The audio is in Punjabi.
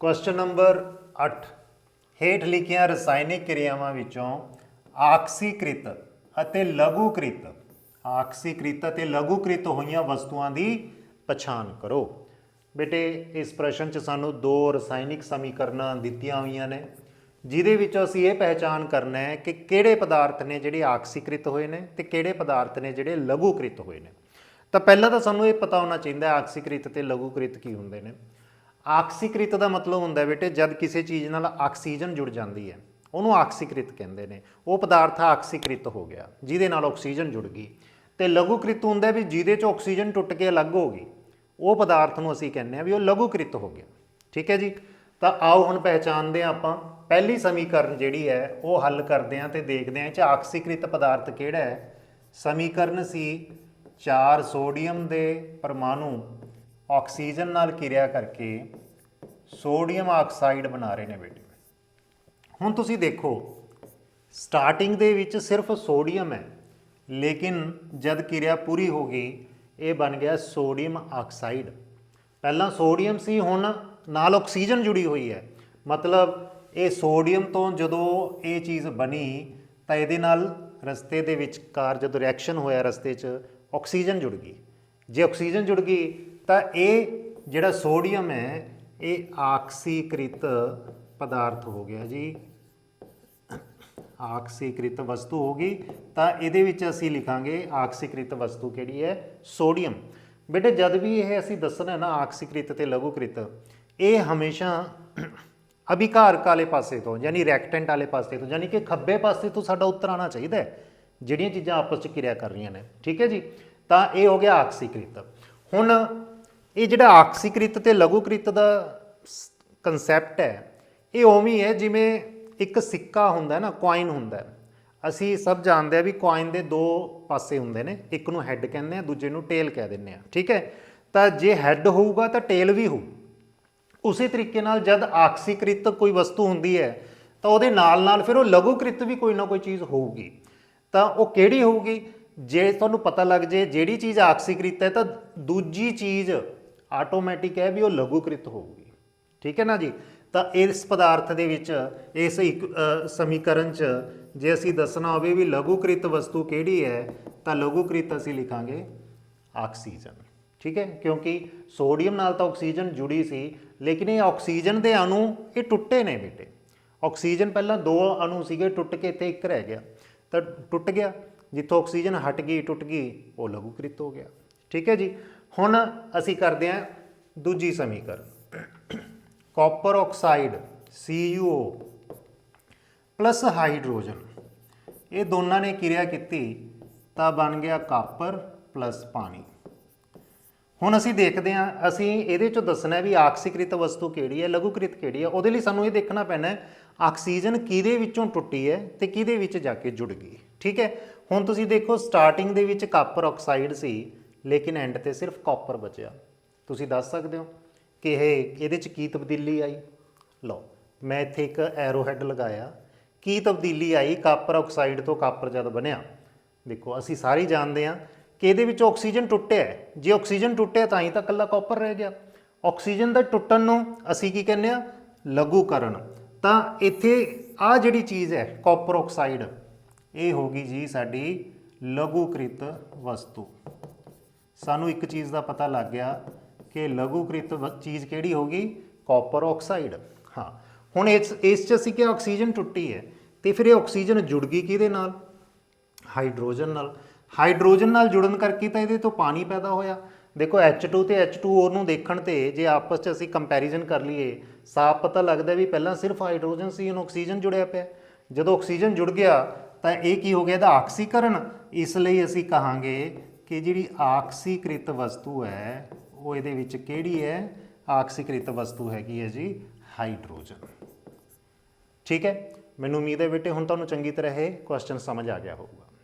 ਕੁਐਸਚਨ ਨੰਬਰ 8 ਹੇਠ ਲਿਖੀਆਂ ਰਸਾਇਣਿਕ ਕਿਰਿਆਵਾਂ ਵਿੱਚੋਂ ਆਕਸੀਕ੍ਰਿਤ ਅਤੇ ਲਘੂਕ੍ਰਿਤ, ਆਕਸੀਕ੍ਰਿਤ ਅਤੇ ਲਘੂਕ੍ਰਿਤ ਹੋਈਆਂ ਵਸਤੂਆਂ ਦੀ ਪਛਾਣ ਕਰੋ। ਬੇਟੇ, ਇਸ ਪ੍ਰਸ਼ਨ 'ਚ ਸਾਨੂੰ ਦੋ ਰਸਾਇਣਿਕ ਸਮੀਕਰਨਾਂ ਦਿੱਤੀਆਂ ਹੋਈਆਂ ਨੇ, ਜਿਹਦੇ ਵਿੱਚੋਂ ਅਸੀਂ ਇਹ ਪਹਿਚਾਨ ਕਰਨਾ ਹੈ ਕਿ ਕਿਹੜੇ ਪਦਾਰਥ ਨੇ ਜਿਹੜੇ ਆਕਸੀਕ੍ਰਿਤ ਹੋਏ ਨੇ ਤੇ ਕਿਹੜੇ ਪਦਾਰਥ ਨੇ ਜਿਹੜੇ ਲਘੂਕ੍ਰਿਤ ਹੋਏ ਨੇ। ਤਾਂ ਪਹਿਲਾਂ ਤਾਂ ਸਾਨੂੰ ਇਹ ਪਤਾ ਹੋਣਾ ਚਾਹੀਦਾ ਹੈ ਆਕਸੀਕ੍ਰਿਤ ਤੇ ਲਘੂਕ੍ਰਿਤ ਕੀ ਹੁੰਦੇ ਨੇ। ਆਕਸੀਕ੍ਰਿਤ ਦਾ ਮਤਲਬ ਹੁੰਦਾ ਬੇਟੇ, ਜਦ ਕਿਸੇ ਚੀਜ਼ ਨਾਲ ਆਕਸੀਜਨ ਜੁੜ ਜਾਂਦੀ ਹੈ। ਉਹਨੂੰ ਆਕਸੀਕ੍ਰਿਤ ਕਹਿੰਦੇ ਨੇ। ਉਹ ਪਦਾਰਥ ਆਕਸੀਕ੍ਰਿਤ ਹੋ ਗਿਆ, ਜਿਹਦੇ ਨਾਲ ਆਕਸੀਜਨ ਜੁੜ ਗਈ। ਤੇ ਲਘੂਕ੍ਰਿਤ ਹੁੰਦਾ ਵੀ ਜਿਹਦੇ ਚ ਆਕਸੀਜਨ ਟੁੱਟ ਕੇ ਅਲੱਗ ਹੋ ਗਈ, ਉਹ ਪਦਾਰਥ ਨੂੰ ਅਸੀਂ ਕਹਿੰਦੇ ਆ ਵੀ ਉਹ ਲਘੂਕ੍ਰਿਤ ਹੋ ਗਿਆ। ਠੀਕ ਹੈ ਜੀ? ਤਾਂ ਆਓ ਹੁਣ ਪਹਿਚਾਨਦੇ ਹਾਂ ਆਪਾਂ। ਪਹਿਲੀ ਸਮੀਕਰਨ ਜਿਹੜੀ ਹੈ, ਉਹ ਹੱਲ ਕਰਦੇ ਹਾਂ ਤੇ ਦੇਖਦੇ ਹਾਂ ਇਹ ਚ ਆਕਸੀਕ੍ਰਿਤ ਪਦਾਰਥ ਕਿਹੜਾ ਹੈ। ਸਮੀਕਰਨ ਸੀ 4 ਸੋਡੀਅਮ ਦੇ ਪਰਮਾਣੂ ਆਕਸੀਜਨ ਨਾਲ ਕਿਰਿਆ ਕਰਕੇ ਸੋਡੀਅਮ ਆਕਸਾਈਡ ਬਣਾ ਰਹੇ ਨੇ ਬੇਟੇ। ਹੁਣ ਤੁਸੀਂ ਦੇਖੋ, ਸਟਾਰਟਿੰਗ ਦੇ ਵਿੱਚ ਸਿਰਫ ਸੋਡੀਅਮ ਹੈ, ਲੇਕਿਨ ਜਦ ਕਿਰਿਆ ਪੂਰੀ ਹੋ ਗਈ, ਇਹ ਬਣ ਗਿਆ ਸੋਡੀਅਮ ਆਕਸਾਈਡ। ਪਹਿਲਾਂ ਸੋਡੀਅਮ ਸੀ, ਹੁਣ ਨਾਲ ਆਕਸੀਜਨ ਜੁੜੀ ਹੋਈ ਹੈ। ਮਤਲਬ ਇਹ ਸੋਡੀਅਮ ਤੋਂ ਜਦੋਂ ਇਹ ਚੀਜ਼ ਬਣੀ, ਤਾਂ ਇਹਦੇ ਨਾਲ ਰਸਤੇ ਦੇ ਵਿਚਕਾਰ ਜਦੋਂ ਰਿਐਕਸ਼ਨ ਹੋਇਆ ਰਸਤੇ 'ਚ, ਆਕਸੀਜਨ ਜੁੜ ਗਈ। ਜੇ ਆਕਸੀਜਨ ਜੁੜ ਗਈ ਤਾਂ ਇਹ ਜਿਹੜਾ ਸੋਡੀਅਮ ਹੈ, ਇਹ ਆਕਸੀਕ੍ਰਿਤ ਪਦਾਰਥ ਹੋ ਗਿਆ ਜੀ। ਆਕਸੀਕ੍ਰਿਤ ਵਸਤੂ ਹੋਗੀ ਤਾਂ ਇਹਦੇ ਵਿੱਚ ਅਸੀਂ ਲਿਖਾਂਗੇ ਆਕਸੀਕ੍ਰਿਤ ਵਸਤੂ ਕਿਹੜੀ ਹੈ? ਸੋਡੀਅਮ। ਬੇਟੇ, ਜਦ ਵੀ ਇਹ ਅਸੀਂ ਦੱਸਣਾ ਨਾ ਆਕਸੀਕ੍ਰਿਤ ਤੇ ਲਘੂਕ੍ਰਿਤ, ਇਹ ਹਮੇਸ਼ਾ ਅਭਿਕਾਰਕ ਵਾਲੇ ਪਾਸੇ ਤੋਂ, ਯਾਨੀ ਰੈਕਟੈਂਟ ਵਾਲੇ ਪਾਸੇ ਤੋਂ, ਯਾਨੀ ਕਿ ਖੱਬੇ ਪਾਸੇ ਤੋਂ ਸਾਡਾ ਉੱਤਰ ਆਉਣਾ ਚਾਹੀਦਾ ਹੈ, ਜਿਹੜੀਆਂ ਚੀਜ਼ਾਂ ਆਪਸ ਵਿੱਚ ਕਿਰਿਆ ਕਰ ਰਹੀਆਂ ਨੇ। ਠੀਕ ਹੈ ਜੀ? ਤਾਂ ਇਹ ਹੋ ਗਿਆ ਆਕਸੀਕ੍ਰਿਤ। ਹੁਣ ਇਹ ਜਿਹੜਾ ਆਕਸੀਕ੍ਰਿਤ ਤੇ ਲਘੂਕ੍ਰਿਤ ਦਾ ਕਨਸੈਪਟ ਹੈ, ਇਹ ਉਵੇਂ ਹੈ ਜਿਵੇਂ ਇੱਕ ਸਿੱਕਾ ਹੁੰਦਾ ਨਾ ਕੋਇਨ ਹੁੰਦਾ ਅਸੀਂ ਸਭ ਜਾਣਦੇ ਆ ਵੀ ਕੋਇਨ ਦੇ ਦੋ ਪਾਸੇ ਹੁੰਦੇ ਨੇ, ਇੱਕ ਨੂੰ ਹੈੱਡ ਕਹਿੰਦੇ ਆ ਦੂਜੇ ਨੂੰ ਟੇਲ ਕਹਿ ਦਿੰਦੇ ਆ ਠੀਕ ਹੈ? ਤਾਂ ਜੇ ਹੈੱਡ ਹੋਊਗਾ ਤਾਂ ਟੇਲ ਵੀ ਹੋਊ। ਉਸੇ ਤਰੀਕੇ ਨਾਲ ਜਦ ਆਕਸੀਕ੍ਰਿਤ ਕੋਈ ਵਸਤੂ ਹੁੰਦੀ ਹੈ, ਤਾਂ ਉਹਦੇ ਨਾਲ ਨਾਲ ਫਿਰ ਉਹ ਲਘੂਕ੍ਰਿਤ ਵੀ ਕੋਈ ਨਾ ਕੋਈ ਚੀਜ਼ ਹੋਊਗੀ। ਤਾਂ ਉਹ ਕਿਹੜੀ ਹੋਊਗੀ? ਜੇ ਤੁਹਾਨੂੰ ਪਤਾ ਲੱਗ ਜੇ, ਜਿਹੜੀ ਚੀਜ਼ ਆਕਸੀਕ੍ਰਿਤ ਹੈ, ਤਾਂ ਦੂਜੀ ਚੀਜ਼ ਆਟੋਮੈਟਿਕ ਹੈ ਵੀ ਉਹ ਲਘੂਕ੍ਰਿਤ ਹੋਊਗੀ। ਠੀਕ ਹੈ ਨਾ ਜੀ? ਤਾਂ ਇਸ ਪਦਾਰਥ ਦੇ ਵਿੱਚ, ਇਸ ਇੱਕ ਸਮੀਕਰਨ 'ਚ ਜੇ ਅਸੀਂ ਦੱਸਣਾ ਹੋਵੇ ਵੀ ਲਘੂਕ੍ਰਿਤ ਵਸਤੂ ਕਿਹੜੀ ਹੈ, ਤਾਂ ਲਘੂਕ੍ਰਿਤ ਅਸੀਂ ਲਿਖਾਂਗੇ ਆਕਸੀਜਨ। ਠੀਕ ਹੈ? ਕਿਉਂਕਿ ਸੋਡੀਅਮ ਨਾਲ ਤਾਂ ਆਕਸੀਜਨ ਜੁੜੀ ਸੀ, ਲੇਕਿਨ ਇਹ ਆਕਸੀਜਨ ਦੇ ਅਣੂ ਇਹ ਟੁੱਟੇ ਨੇ ਬੇਟੇ। ਆਕਸੀਜਨ ਪਹਿਲਾਂ ਦੋ ਅਣੂ ਸੀਗੇ, ਟੁੱਟ ਕੇ ਇੱਥੇ ਇੱਕ ਰਹਿ ਗਿਆ। ਤਾਂ ਟੁੱਟ ਗਿਆ। ਜਿੱਥੋਂ ਆਕਸੀਜਨ ਹਟ ਗਈ, ਟੁੱਟ ਗਈ, ਉਹ ਲਘੂਕ੍ਰਿਤ ਹੋ ਗਿਆ। ਠੀਕ ਹੈ ਜੀ? ਹੁਣ ਅਸੀਂ ਕਰਦੇ ਹਾਂ ਦੂਜੀ ਸਮੀਕਰਨ। Copper oxide CuO plus hydrogen ਇਹ ਦੋਨਾਂ ਨੇ ਕਿਰਿਆ ਕੀਤੀ ਤਾਂ ਬਣ ਗਿਆ ਕਾਪਰ ਪਲੱਸ ਪਾਣੀ। ਹੁਣ ਅਸੀਂ ਦੇਖਦੇ ਹਾਂ, ਅਸੀਂ ਇਹਦੇ ਚੋਂ ਦੱਸਣਾ ਵੀ ਆਕਸੀਕ੍ਰਿਤ ਵਸਤੂ ਕਿਹੜੀ ਹੈ, ਲਘੂਕ੍ਰਿਤ ਕਿਹੜੀ ਹੈ, ਉਹਦੇ ਲਈ ਸਾਨੂੰ ਇਹ ਦੇਖਣਾ ਪੈਣਾ ਆਕਸੀਜਨ ਕਿਹਦੇ ਵਿੱਚੋਂ ਟੁੱਟੀ ਹੈ ਤੇ ਕਿਹਦੇ ਵਿੱਚ ਜਾ ਕੇ ਜੁੜ ਗਈ। ਠੀਕ ਹੈ, ਹੁਣ ਤੁਸੀਂ ਦੇਖੋ ਸਟਾਰਟਿੰਗ ਦੇ ਵਿੱਚ ਕਾਪਰ ਆਕਸਾਈਡ ਸੀ ਲੇਕਿਨ ਐਂਡ ਤੇ ਸਿਰਫ ਕਾਪਰ ਬਚਿਆ। ਤੁਸੀਂ ਦੱਸ ਸਕਦੇ ਹੋ ਕਿ ਇਹ ਇਹਦੇ ਚ ਕੀ ਤਬਦੀਲੀ ਆਈ? ਲਓ, ਮੈਂ ਇੱਥੇ ਇੱਕ ਐਰੋ ਹੈਡ ਲਗਾਇਆ। ਕੀ ਤਬਦੀਲੀ ਆਈ? ਕਾਪਰ ਆਕਸਾਈਡ ਤੋਂ ਕਾਪਰ ਜਦ ਬਣਿਆ। ਦੇਖੋ, ਅਸੀਂ ਸਾਰੇ ਜਾਣਦੇ ਹਾਂ ਕਿ ਇਹਦੇ ਵਿੱਚ ਆਕਸੀਜਨ ਟੁੱਟਿਆ ਜੇ ਆਕਸੀਜਨ ਟੁੱਟਿਆ ਤਾਂ ਹੀ ਤਾਂ ਇਕੱਲਾ ਕਾਪਰ ਰਹਿ ਗਿਆ। ਆਕਸੀਜਨ ਦਾ ਟੁੱਟਣ ਨੂੰ ਅਸੀਂ ਕੀ ਕਹਿੰਦੇ ਆ ਲਘੂਕਰਨ। ਤਾਂ ਇੱਥੇ ਆ ਜਿਹੜੀ ਚੀਜ਼ ਹੈ ਕਾਪਰ ਆਕਸਾਈਡ ਇਹ ਹੋ ਗਈ ਜੀ ਸਾਡੀ ਲਘੂਕ੍ਰਿਤ ਵਸਤੂ। ਸਾਨੂੰ ਇੱਕ ਚੀਜ਼ ਦਾ ਪਤਾ ਲੱਗ ਗਿਆ ਕਿ ਲਘੂਕ੍ਰਿਤ ਵ- ਚੀਜ਼ ਕਿਹੜੀ ਹੋਗੀ ਕਾਪਰ ਆਕਸਾਈਡ। ਹਾਂ। ਹੁਣ ਇਸ ਇਸ ਚ ਅਸੀਂ ਕਿ ਆਕਸੀਜਨ ਟੁੱਟੀ ਹੈ, ਤੇ ਫਿਰ ਇਹ ਆਕਸੀਜਨ ਜੁੜ ਗਈ ਕਿਹਦੇ ਨਾਲ? ਹਾਈਡਰੋਜਨ ਨਾਲ। ਹਾਈਡਰੋਜਨ ਨਾਲ ਜੁੜਨ ਕਰਕੇ ਤਾਂ ਇਹਦੇ ਤੋਂ ਪਾਣੀ ਪੈਦਾ ਹੋਇਆ। ਦੇਖੋ H2 ਤੇ H2O ਨੂੰ ਦੇਖਣ ਤੇ ਜੇ ਆਪਸ 'ਚ ਅਸੀਂ ਕੰਪੈਰੀਜ਼ਨ ਕਰ ਲਈਏ, ਸਾਫ਼ ਪਤਾ ਲੱਗਦਾ ਵੀ ਪਹਿਲਾਂ ਸਿਰਫ ਹਾਈਡਰੋਜਨ ਸੀ, ਹੁਣ ਆਕਸੀਜਨ ਜੁੜਿਆ ਪਿਆ। ਜਦੋਂ ਆਕਸੀਜਨ ਜੁੜ ਗਿਆ, ਤਾਂ ਇਹ ਕੀ ਹੋ ਗਿਆ? ਇਹਦਾ ਆਕਸੀਕਰਨ। ਇਸ ਲਈ ਅਸੀਂ ਕਹਾਂਗੇ ਕਿ ਜਿਹੜੀ ਆਕਸੀਕ੍ਰਿਤ ਵਸਤੂ ਹੈ, ਉਹ ਇਹਦੇ ਵਿੱਚ ਕਿਹੜੀ ਹੈ? ਆਕਸੀਕ੍ਰਿਤ ਵਸਤੂ ਹੈਗੀ ਹੈ ਜੀ, ਹਾਈਡਰੋਜਨ। ਠੀਕ ਹੈ? ਮੈਨੂੰ ਉਮੀਦ ਹੈ ਬੇਟੇ ਹੁਣ ਤੁਹਾਨੂੰ ਚੰਗੀ ਤਰ੍ਹਾਂ ਇਹ ਕੁਐਸਚਨ ਸਮਝ ਆ ਗਿਆ ਹੋਊਗਾ।